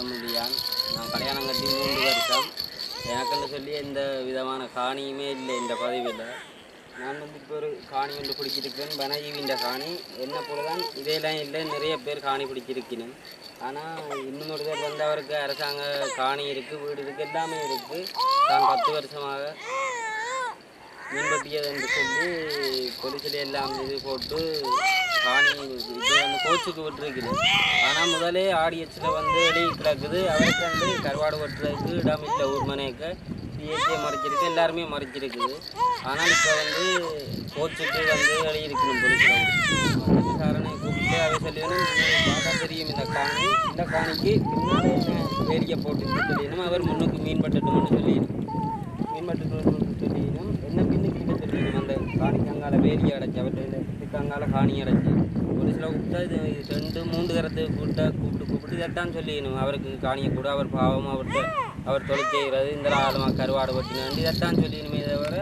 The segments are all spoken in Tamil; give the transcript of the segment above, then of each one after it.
முடியான் நான் கல்யாணம் கட்டி மூன்று வருஷம். எனக்குன்னு சொல்லி எந்த விதமான காணியுமே இல்லை இந்த பதவியில் நான் வந்து இப்போ ஒரு காணி ஒன்று பிடிச்சிருக்கேன். வனஜீவின்ற காணி. என்ன போல தான் இதெல்லாம் இல்லை. நிறைய பேர் காணி பிடிச்சிருக்கணும். ஆனால் இன்னும் ஒருத்தர் வந்து அவருக்கு அரசாங்க காணி இருக்குது வீடு இருக்குது எல்லாமே இருக்குது நான் பத்து வருஷமாக மீன்பட்டியது என்று சொல்லி பொலிசில் எல்லாம் இது போட்டு காணி இது கோச்சுக்கு விட்டுருக்குது. ஆனால் முதலே ஆடியச்சில் வந்து வெளியே கிடக்குது. அவருக்கு வந்து கருவாடு வெட்டுறதுக்கு இடம் இல்லை ஊர் மனைக்கு மறைச்சிருக்கு எல்லாருமே மறைச்சிருக்குது. ஆனால் இப்போ வந்து கோச்சுக்கு வந்து வெளியே இருக்கணும் பொலிசில் விசாரணை கூப்பிட்டு அவை சொல்லிடணும் பார்த்தா தெரியும் இந்த காணி. இந்த காணிக்கு வேடிக்கை போட்டு சொல்லிடணும். அவர் முன்னுக்கு மீன் பட்டட்டும்னு சொல்லிடணும் மீன்பட்டு சொல்லிடணும். என்ன பின்னுக்கு கிட்ட சொல்லிடணும்? அந்த காணிக்கங்கால வேலி அடைச்சி அவர்கிட்ட இதுக்கங்கால காணி அடைச்சி ஒரு சில கூப்பிட்டா இது ரெண்டு மூன்று தரத்தை கூப்பிட்டா கூப்பிட்டு கூப்பிட்டு இதட்டான்னு சொல்லிடணும் அவருக்கு காணியை கூட அவர் பாவம் அவர்கிட்ட அவர் தொழில் செய்கிறது இந்த ஆழமாக கருவாடு வெட்டினாண்டு இதட்டான்னு சொல்லிடணுமே தவிர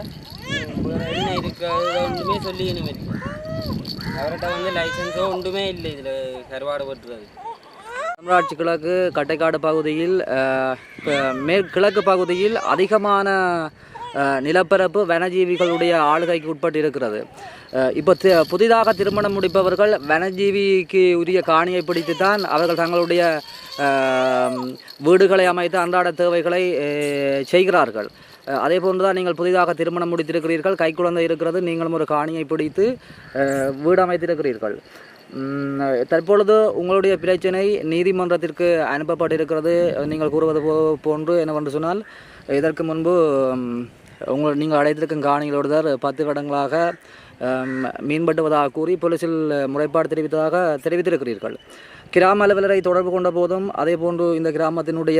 என்ன இருக்கிறது ஒன்றுமே சொல்லிடணுமே அவர்கிட்ட வந்து லைசன்ஸோ ஒன்றுமே இல்லை இதில் கருவாடு பட்டுறது தமிழாட்சி கிழக்கு கட்டைக்காடு பகுதியில் மேற்கிழக்கு பகுதியில் அதிகமான நிலப்பரப்பு வனஜீவிகளுடைய ஆளுகைக்கு உட்பட்டு இருக்கிறது இப்போ புதிதாக திருமணம் முடிப்பவர்கள் வனஜீவிக்கு உரிய காணியை பிடித்து தான் அவர்கள் தங்களுடைய வீடுகளை அமைத்து அன்றாட தேவைகளை செய்கிறார்கள். அதே போன்று தான் நீங்கள் புதிதாக திருமணம் முடித்திருக்கிறீர்கள். கைக்குழந்தை இருக்கிறது. நீங்களும் ஒரு காணியை பிடித்து வீடு அமைத்திருக்கிறீர்கள். தற்பொழுது உங்களுடைய பிரச்சனை நீதிமன்றத்திற்கு அனுப்பப்பட்டிருக்கிறது. நீங்கள் கூறுவது போ போன்று என்னவென்று சொன்னால் இதற்கு முன்பு உங்கள் நீங்கள் அடைத்திருக்கும் காணிகளோடுதான் பத்து கடங்களாக மீன்பட்டுவதாக கூறி போலீசில் முறைப்பாடு தெரிவித்ததாக தெரிவித்திருக்கிறீர்கள். கிராம அலுவலரை தொடர்பு கொண்ட போதும் அதே போன்று இந்த கிராமத்தினுடைய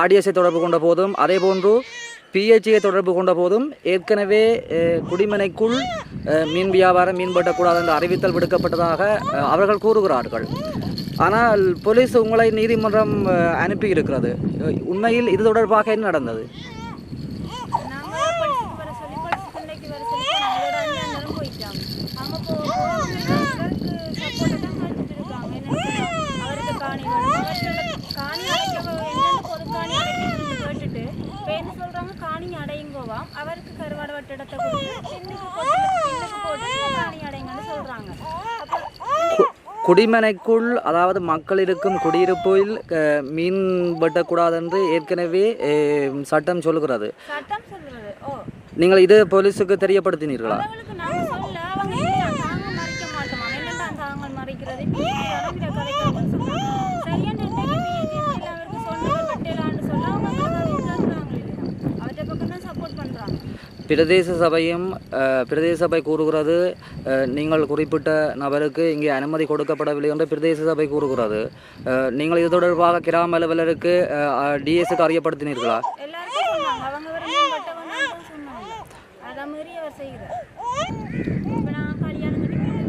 ஆடியஸை தொடர்பு கொண்ட போதும் அதே போன்று பிஹெச்சியை தொடர்பு கொண்ட போதும் ஏற்கனவே குடிமனைக்குள் மீன் வியாபாரம் மீன்பட்டக்கூடாது என்ற அறிவித்தல் விடுக்கப்பட்டதாக அவர்கள் கூறுகிறார்கள். ஆனால் போலீஸ் உங்களை நீதிமன்றம் அனுப்பி இருக்கிறது உண்மையில் இது தொடர்பாக என்ன நடந்தது நாங்க படிச்சுட்டு வர சொல்லி படிச்சுட்டு இன்னைக்கு வர சொல்லி நாங்களோட அஞ்சு அண்ணனும் போயிட்டாங்க அங்க போ அவருக்கு சப்போர்ட்டை தான் காட்டிட்டு இருக்காங்க என்ன அவருக்கு காணி வேணும் அவர்கிட்ட காணி அடைக்க என்னென்ன பொது காணி அடைக்கணும்னு கேட்டுட்டு இப்போ என்ன சொல்றாங்க காணி அடையுங்கோவாம் அவருக்கு கருவாடு வட்டிடத்தை சொல்றாங்க. குடிமனைக்குள் அதாவது மக்கள் இருக்கும் குடியிருப்பில் மீன் வெட்டக்கூடாது என்று ஏற்கனவே சட்டம் சொல்கிறது ஓ. நீங்கள் இது போலீஸுக்கு தெரியப்படுத்தினீர்களா? பிரதேச சபையும் பிரதேச சபை கூறுகிறது நீங்கள் குறிப்பிட்ட நபருக்கு இங்கே அனுமதி கொடுக்கப்படவில்லை என்று பிரதேச சபை கூறுகிறது நீங்கள் இது தொடர்பாக கிராம அலுவலருக்கு டிஎஸ்க்கு அறியப்படுத்தினீர்களா? செய்கிறார். இப்போ நான் கல்யாணம் கட்டி